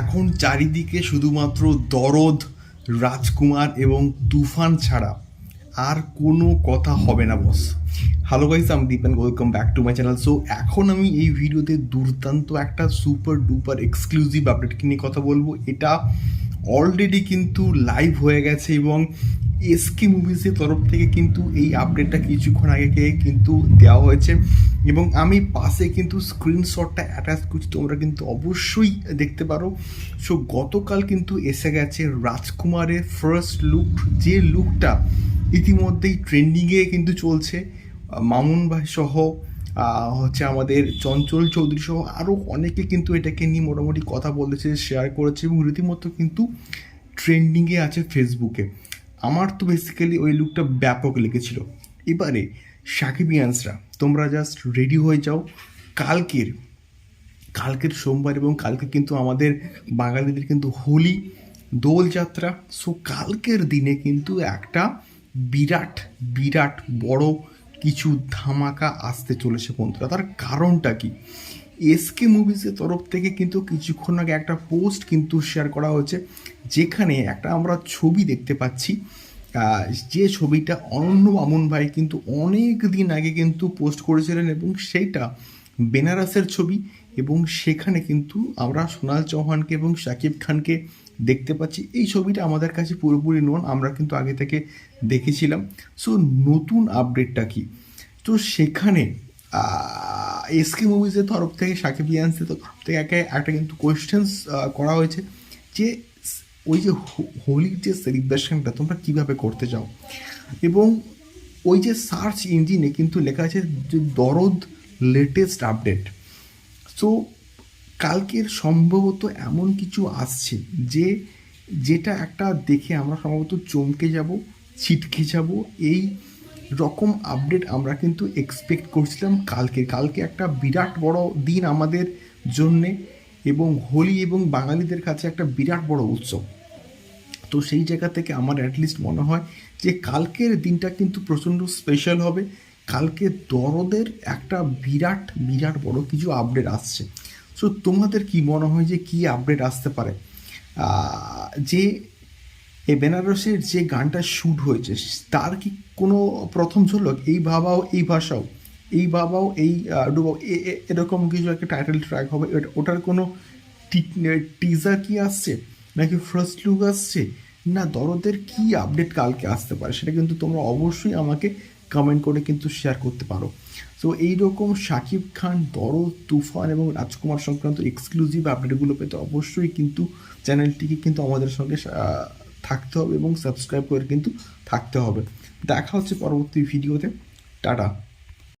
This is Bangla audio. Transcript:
এখন চারিদিকে শুধুমাত্র দরদ, রাজকুমার এবং তুফান ছাড়া আর কোনো কথা হবে না বস হ্যালো গাইস আমি Deep welcome back to my channel so এখন আমি এই ভিডিওতে দুর্দান্ত একটা সুপার ডুপার এক্সক্লুসিভ আপডেট নিয়ে কথা বলব। এটা অলরেডি কিন্তু লাইভ হয়ে গেছে এবং এসকে মুভিজের তরফ থেকে কিন্তু এই আপডেটটা কিছুক্ষণ আগে কিন্তু দেওয়া হয়েছে। এবং আমি পাশে কিন্তু স্ক্রিনশটটা অ্যাটাচ করছি, তোমরা কিন্তু অবশ্যই দেখতে পারো। সো গতকাল কিন্তু এসে গেছে রাজকুমারের ফার্স্ট লুক যে লুকটা ইতিমধ্যেই ট্রেন্ডিংয়ে কিন্তু চলছে। মামুন ভাই সহ হচ্ছে আমাদের চঞ্চল চৌধুরী সহ আরও অনেকে কিন্তু এটাকে নিয়ে মোটামুটি কথা বলেছে শেয়ার করেছে এবং রীতিমতো কিন্তু ট্রেন্ডিংয়ে আছে ফেসবুকে আমার তো বেসিক্যালি ওই লুকটা ব্যাপক লেগেছিল। এবারে সাকিবিয়ান্সরা, তোমরা জাস্ট রেডি হয়ে যাও। কালকের কালকের সোমবার এবং কালকে কিন্তু আমাদের বাঙালিদের কিন্তু হোলি, দোলযাত্রা। সো কালকের দিনে কিন্তু একটা বিরাট বিরাট বড় কিছু ধামাকা আসতে চলেছে বন্ধুরা। তার কারণটা কি? এসকে মুভিজের তরফ থেকে কিন্তু কিছুক্ষণ আগে একটা পোস্ট কিন্তু শেয়ার করা হয়েছে, যেখানে একটা আমরা ছবি দেখতে পাচ্ছি। যে ছবিটা অনন্য মামুন ভাই কিন্তু অনেক দিন আগে কিন্তু পোস্ট করেছিলেন এবং সেইটা বেনারসের ছবি এবং সেখানে কিন্তু আমরা সোনাল চৌহানকে এবং শাকিব খানকে দেখতে পাচ্ছি। এই ছবিটা আমাদের কাছে পুরোপুরি নন, আমরা কিন্তু আগে থেকে দেখেছিলাম। সো, নতুন আপডেটটা কি? তো সেখানে এসকে মুভিজের তরফ থেকে সাকিব ইয়ান্সের তরফ থেকে একে একটা কিন্তু কোয়েশ্চেন্স করা হয়েছে যে ওই যে হোলির যে সেলিব্রেশনটা তোমরা কীভাবে করতে চাও? এবং ওই যে সার্চ ইঞ্জিনে কিন্তু লেখা আছে যে দরদ লেটেস্ট আপডেট। সো, কালকের সম্ভবত এমন কিছু আসছে যে, যেটা একটা দেখে আমরা সম্ভবত চমকে যাব, ছিটকে যাব। এই রকম আপডেট আমরা কিন্তু এক্সপেক্ট করছিলাম কালকে। কালকে একটা বিরাট বড় দিন আমাদের জন্যে। এবং হোলি এবং বাঙালিদের কাছে একটা বিরাট বড় উৎসব। তো সেই জায়গা থেকে আমার অ্যাটলিস্ট মনে হয় যে কালকের দিনটা কিন্তু প্রচণ্ড স্পেশাল হবে। কালকে দরদের একটা বিরাট বিরাট বড় কিছু আপডেট আসছে। সো তোমাদের কি মনে হয় যে কি আপডেট আসতে পারে? যে এই বেনারসের যে গানটা শ্যুট হয়েছে, তার কি কোনো প্রথম ঝলক? এই ভাবাও, এই ভাষাও। এই বাবাও, এই ডুবাও এরকম কিছু একটা টাইটেল ট্র্যাক হবে। ওটা- ওটার কোনো টিজার কি আসছে? নাকি ফার্স্ট লুক আসছে? না, দরদের কি আপডেট কালকে আসতে পারে? সেটা কিন্তু তোমরা অবশ্যই আমাকে কমেন্ট করে কিন্তু শেয়ার করতে পারো। তো এইরকম শাকিব খান, দরদ, তুফান এবং রাজকুমার সংক্রান্ত এক্সক্লুসিভ আপডেটগুলো পেতে অবশ্যই কিন্তু চ্যানেলটিকে কিন্তু আমাদের সঙ্গে থাকতে হবে এবং সাবস্ক্রাইব করে কিন্তু থাকতে হবে। দেখা হচ্ছে পরবর্তী ভিডিওতে টাটা।